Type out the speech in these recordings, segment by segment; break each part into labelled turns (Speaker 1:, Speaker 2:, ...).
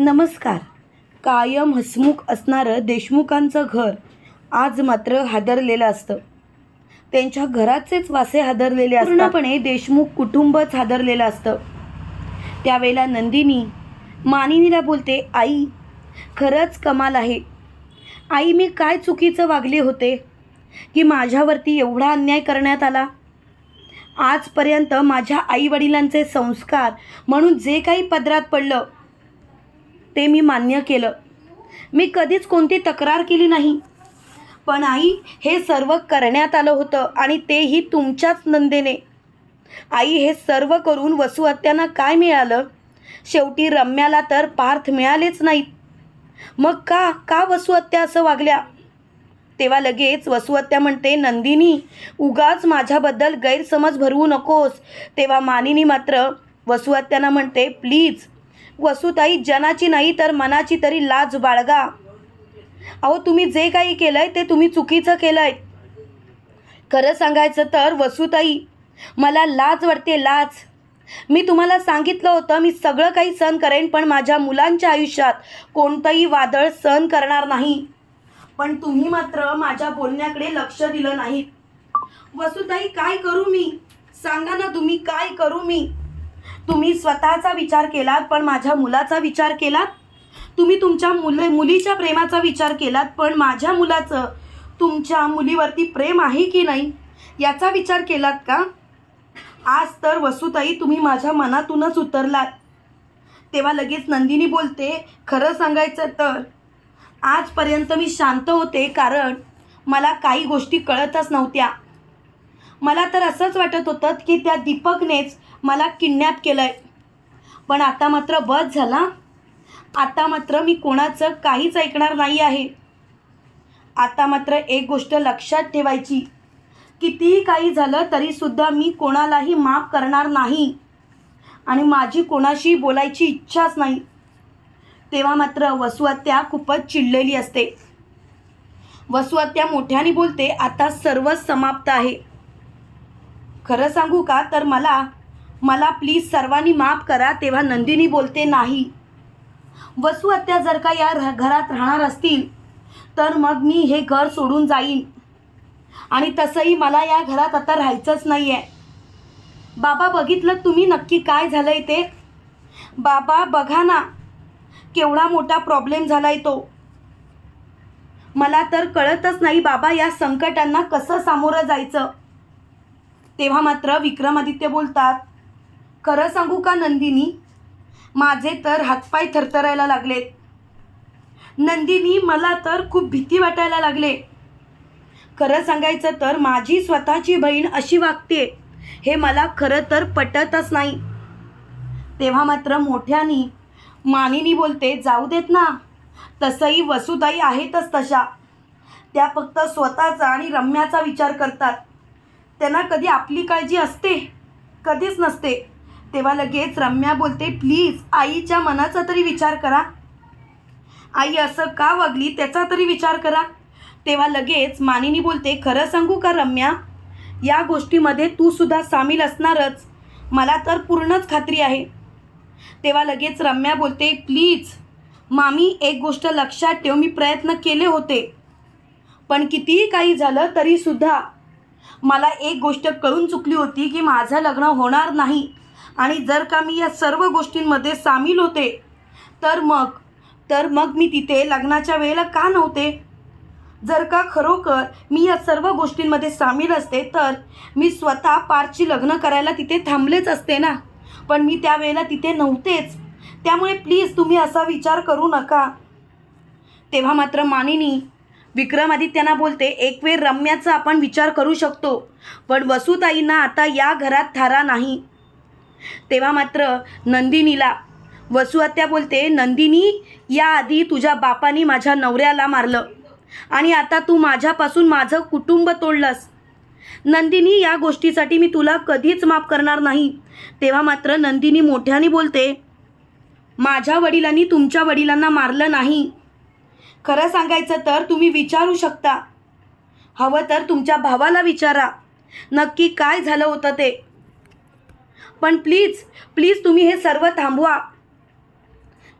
Speaker 1: नमस्कार. कायम हसमुख असणारं देशमुखांचं घर आज मात्र हादरलेलं असतं. त्यांच्या घराचेच वासे हादरलेले असतात. पूर्णपणे देशमुख कुटुंबच हादरलेलं असतं. त्यावेळेला नंदिनी मानिनीला बोलते आई खरंच कमाल आहे. आई मी काय चुकीचं वागले होते की माझ्यावरती एवढा अन्याय करण्यात आला? आजपर्यंत माझ्या आईवडिलांचे संस्कार म्हणून जे काही पदरात पडलं ते मी मान्य केलं. मी कधीच कोणती तक्रार केली नाही. पण आई हे सर्व करण्यात आलं होतं आणि तेही तुमच्याच नंदेने. आई हे सर्व करून वसुहत्यांना काय मिळालं? शेवटी रम्याला तर पार्थ मिळालेच नाहीत. मग का का वसुहत्या असं वागल्या? तेव्हा लगेच वसुहत्या म्हणते नंदिनी उगाच माझ्याबद्दल गैरसमज भरवू नकोस. तेव्हा मानिनी मात्र वसुहत्यांना म्हणते प्लीज वसुताई जनाची नाही तर मनाची तरी लाज बाळगा. अहो तुम्ही जे काही केलं आहे ते तुम्ही चुकीचं केलं आहे खरं सांगायचं तर वसुताई मला लाज वाटते लाज. मी तुम्हाला सांगितलं होतं मी सगळं काही सहन करेन पण माझ्या मुलांच्या आयुष्यात कोणतंही वादळ सहन करणार नाही. पण तुम्ही मात्र माझ्या बोलण्याकडे लक्ष दिलं नाही. वसुताई काय करू मी? सांगा ना तुम्ही काय करू मी? तुम्ही स्वतःचा विचार केलात पण माझ्या मुलाचा विचार केलात? तुम्ही तुमच्या मुले मुलीच्या प्रेमाचा विचार केलात पण माझ्या मुलाचं तुमच्या मुलीवरती प्रेम आहे की नाही? याचा विचार केलात का? आज तर वसुताई तुम्ही माझ्या मनातूनच उतरलात. तेव्हा लगेच नंदिनी बोलते खरं सांगायचं तर आजपर्यंत मी शांत होते कारण मला काही गोष्टी कळतच नव्हत्या. मला तर असंच वाटत होतं की त्या दीपकनेच मला किडनॅप केलं आहे पण आता मात्र बस झाला. आता मात्र मी कोणाचं काहीच ऐकणार नाही आहे. आता मात्र एक गोष्ट लक्षात ठेवायची. कितीही काही झालं तरीसुद्धा मी कोणालाही माफ करणार नाही. आणि माझी कोणाशी बोलायची इच्छाच नाही. तेव्हा मात्र वसुआत्या खूपच चिडलेली असते. वसुआत्या मोठ्याने बोलते आता सर्वच समाप्त आहे. खरं सांगू का? तर मला मला प्लीज सर्वांनी माफ करा तेव्हा नंदिनी बोलते नाही. वसुहत्या जर का या र- घरात राहणार असतील तर मग मी हे घर सोडून जाईन. आणि तसंही मला या घरात आता राहायचंच नाही आहे बाबा बघितलं तुम्ही नक्की काय झालं आहे ते? बाबा बघा ना केवढा मोठा प्रॉब्लेम झाला आहे तो. मला तर कळतच नाही बाबा या संकटांना कसं सामोरं जायचं. तेव्हा मात्र विक्रमादित्य बोलतात खरं सांगू का नंदिनी? माझे तर हातपाय थरथरायला लागलेत. नंदिनी मला तर खूप भीती वाटायला लागले. खरं सांगायचं तर माझी स्वतःची बहीण अशी वागते. हे मला खरं तर पटतच नाही. तेव्हा मात्र मोठ्यानी मानिनी बोलते जाऊ देत ना. तसंही वसुताई आहेतच तशा. त्या फक्त स्वतःचा आणि रम्याचा विचार करतात. त्यांना कधी आपली काळजी असते? कधीच नसते. तेव्हा लगेच रम्या बोलते प्लीज आईच्या मनाचा तरी विचार करा. आई असं का वागली? त्याचा तरी विचार करा. तेव्हा लगेच मानिनी बोलते खरं सांगू का रम्या? या गोष्टीमध्ये तू सुद्धा सामील असणारच. मला तर पूर्णच खात्री आहे. तेव्हा लगेच रम्या बोलते प्लीज मामी एक गोष्ट लक्षात ठेव मी प्रयत्न केले होते. पण कितीही काही झालं तरीसुद्धा मला एक गोष्ट कळून चुकली होती की माझं लग्न होणार नाही. आणि जर का मी या सर्व गोष्टींमध्ये सामील होते तर मग तर मग मी तिथे लग्नाच्या वेळेला का नव्हते? जर का खरोखर मी या सर्व गोष्टींमध्ये सामील असते तर मी स्वतः पारची लग्न करायला तिथे थांबलेच असते ना. पण मी त्यावेळेला तिथे नव्हतेच. त्यामुळे प्लीज तुम्ही असा विचार करू नका. तेव्हा मात्र मानिनी विक्रमादित्यांना बोलते एक वेळ रम्याचा आपण विचार करू शकतो पण वसुताईंना आता या घरात थारा नाही. तेव्हा मात्र नंदिनीला वसुहत्या बोलते नंदिनी याआधी तुझ्या बापानी माझ्या नवऱ्याला मारलं आणि आता तू माझ्यापासून माझं कुटुंब तोडलंस. नंदिनी या गोष्टीसाठी मी तुला कधीच माफ करणार नाही. तेव्हा मात्र नंदिनी मोठ्याने बोलते माझ्या वडिलांनी तुमच्या वडिलांना मारलं नाही. खरं सांगायचं तर तुम्ही विचारू शकता. हवं तर तुमच्या भावाला विचारा. नक्की काय झालं होतं ते? पण प्लीज प्लीज तुम्ही हे सर्व थांबवा.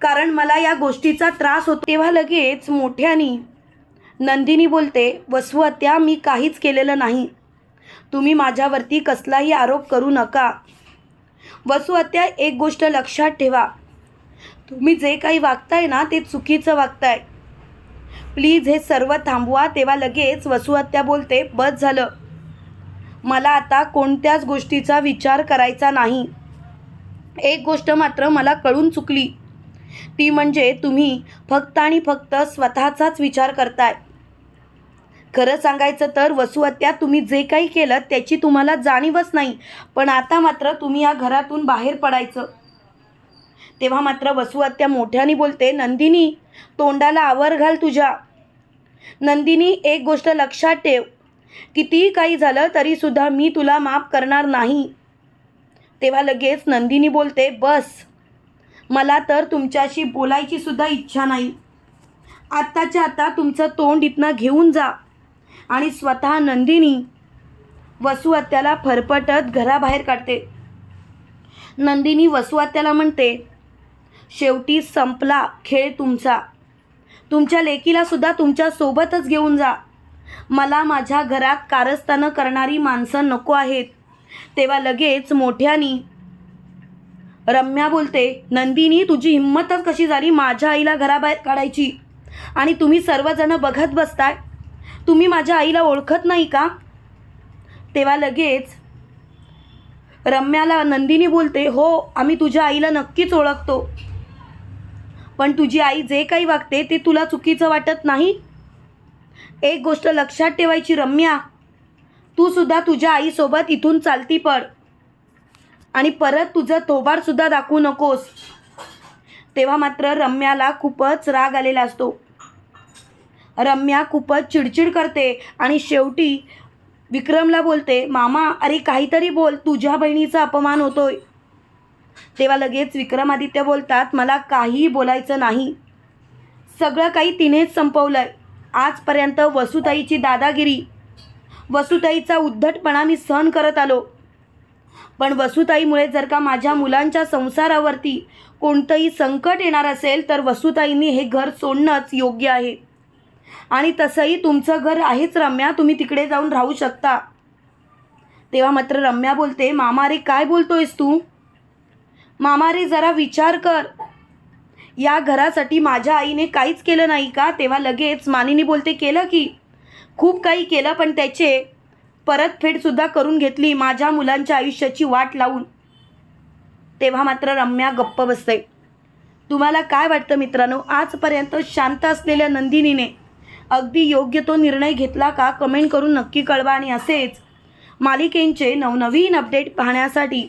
Speaker 1: कारण मला या गोष्टीचा त्रास होतो. तेव्हा लगेच मोठ्यानी नंदिनी बोलते वसुहत्या मी काहीच केलेलं नाही. तुम्ही माझ्यावरती कसलाही आरोप करू नका. वसुहत्या एक गोष्ट लक्षात ठेवा. तुम्ही जे काही वागताय ना ते चुकीचं वागताय. प्लीज हे सर्व थांबवा तेव्हा लगेच वसुहत्या बोलते बस झालं. मला आता कोणत्याच गोष्टीचा विचार करायचा नाही. एक गोष्ट मात्र मला कळून चुकली. ती म्हणजे तुम्ही फक्त आणि फक्त स्वतःचाच विचार करताय. खरं सांगायचं तर वसुहत्या तुम्ही जे काही केलं त्याची तुम्हाला जाणीवच नाही पण आता मात्र तुम्ही या घरातून बाहेर पडायचं. तेव्हा मात्र वसुहत्या मोठ्याने बोलते नंदिनी तोंडाला आवर घाल तुझ्या. नंदिनी एक गोष्ट लक्षात ठेव. कितीही काही झालं तरीसुद्धा मी तुला माफ करणार नाही. तेव्हा लगेच नंदिनी बोलते बस. मला तर तुमच्याशी बोलायची सुद्धा इच्छा नाही. आत्ताच्या आता तुमचं तोंड इथनं घेऊन जा. आणि स्वतः नंदिनी वसुआत्याला फरफटत घराबाहेर काढते. नंदिनी वसुआत्याला म्हणते शेवटी संपला खेळ तुमचा. तुमच्या लेकीला सुद्धा तुमच्या सोबतच घेऊन जा. मला माझ्या घरात कारस्थानं करणारी माणसं नको आहेत. तेव्हा लगेच मोठ्यानी रम्या बोलते नंदिनी तुझी हिंमतच कशी झाली माझ्या आईला घराबाहेर काढायची? आणि तुम्ही सर्वजण बघत बसताय? तुम्ही माझ्या आईला ओळखत नाही का? तेव्हा लगेच रम्याला नंदिनी बोलते हो आम्ही तुझ्या आईला नक्कीच ओळखतो. पण तुझी आई जे काही वागते ते तुला चुकीचं वाटत नाही? एक गोष्ट लक्षात ठेवायची रम्या. तू सुद्धा तुझ्या आईसोबत इथून चालती पड. आणि परत तुझं थोबाडसुद्धा दाखवू नकोस. तेव्हा मात्र रम्याला खूपच राग आलेला असतो. रम्या खूपच चिडचिड करते आणि शेवटी विक्रमला बोलते मामा अरे काहीतरी बोल तुझ्या बहिणीचा अपमान होतोय. तेव्हा लगेच विक्रमादित्य बोलतात मला काहीही बोलायचं नाही. सगळं काही तिनेच संपवलं आहे आजपर्यंत वसुताईची दादागिरी वसुताईचा उद्धटपणा मी सहन करत आलो. पण वसुताईमुळे जर का माझ्या मुलांच्या संसारावरती कोणतंही संकट येणार असेल तर वसुताईंनी हे घर सोडणंच योग्य आहे. आणि तसंही तुमचं घर आहेच रम्या. तुम्ही तिकडे जाऊन राहू शकता. तेव्हा मात्र रम्या बोलते मामा रे काय बोलतोयस तू? मामा रे जरा विचार कर. या घरासाठी माझ्या आईने काहीच केलं नाही का? तेव्हा लगेच मानिनी बोलते केलं की? खूप काही केलं पण त्याचे परतफेडसुद्धा करून घेतली माझ्या मुलांच्या आयुष्याची वाट लावून. तेव्हा मात्र रम्या गप्प बसते. तुम्हाला काय वाटतं मित्रांनो? आजपर्यंत शांत असलेल्या नंदिनीने अगदी योग्य तो निर्णय घेतला का? कमेंट करून नक्की कळवा आणि असेच मालिकेंचे नवनवीन अपडेट पाहण्यासाठी